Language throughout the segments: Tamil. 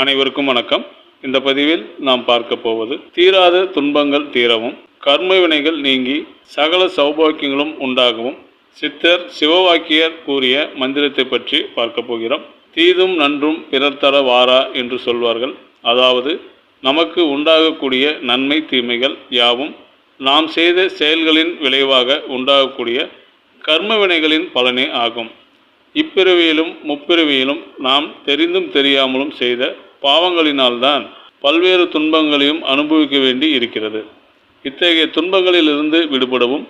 அனைவருக்கும் வணக்கம். இந்த பதிவில் நாம் பார்க்க போவது தீராத துன்பங்கள் தீரவும் கர்ம வினைகள் நீங்கி சகல சௌபாக்கியங்களும் உண்டாகவும் சித்தர் சிவவாக்கியர் கூறிய மந்திரத்தை பற்றி பார்க்க போகிறோம். தீதும் நன்றும் பிறர் தர வாரா என்று சொல்வார்கள். அதாவது நமக்கு உண்டாகக்கூடிய நன்மை தீமைகள் யாவும் நாம் செய்த செயல்களின் விளைவாக உண்டாகக்கூடிய கர்ம வினைகளின் பலனே ஆகும். இப்பிறவியிலும் முப்பிறவியிலும் நாம் தெரிந்தும் தெரியாமலும் செய்த பாவங்களினால்தான் பல்வேறு துன்பங்களையும் அனுபவிக்க வேண்டி இருக்கிறது. இத்தகைய துன்பங்களிலிருந்து விடுபடவும்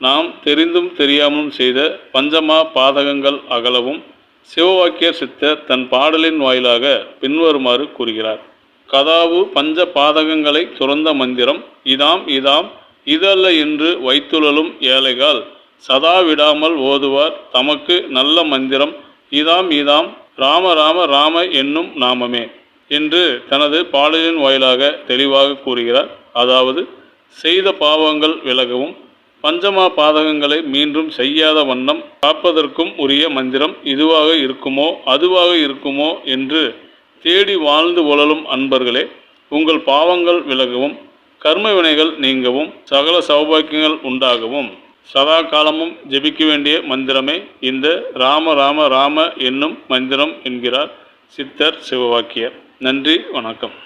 நாம் தெரிந்தும் தெரியாமலும் செய்த பஞ்சமா பாதகங்கள் அகலவும் சிவவாக்கியர் சித்தர் தன் பாடலின் வாயிலாக பின்வருமாறு கூறுகிறார். கதாவு பஞ்ச பாதகங்களை துறந்த மந்திரம் இதாம் இதாம் இதல்ல என்று வைத்துழலும் ஏழைகள் சதா விடாமல் ஓதுவார். தமக்கு நல்ல மந்திரம். இதாம் இதாம். ராம ராம ராம என்னும் நாமமே என்று தனது பாடலின் வாயிலாக தெளிவாக கூறுகிறார். அதாவது செய்த பாவங்கள் விலகவும் பஞ்சமா பாதகங்களை மீண்டும் செய்யாத வண்ணம் காப்பதற்கும் உரிய மந்திரம் இதுவாக இருக்குமோ அதுவாக இருக்குமோ என்று தேடி வாழ்ந்து உழலும் அன்பர்களே உங்கள் பாவங்கள் விலகவும் கர்ம வினைகள் நீங்கவும் சகல சௌபாக்கியங்கள் உண்டாகவும். சதா காலமும் ஜெபிக்க வேண்டிய மந்திரமே. இந்த ராம ராம ராம என்னும் மந்திரம் என்கிறார் சித்தர் சிவவாக்கியர். நன்றி வணக்கம்.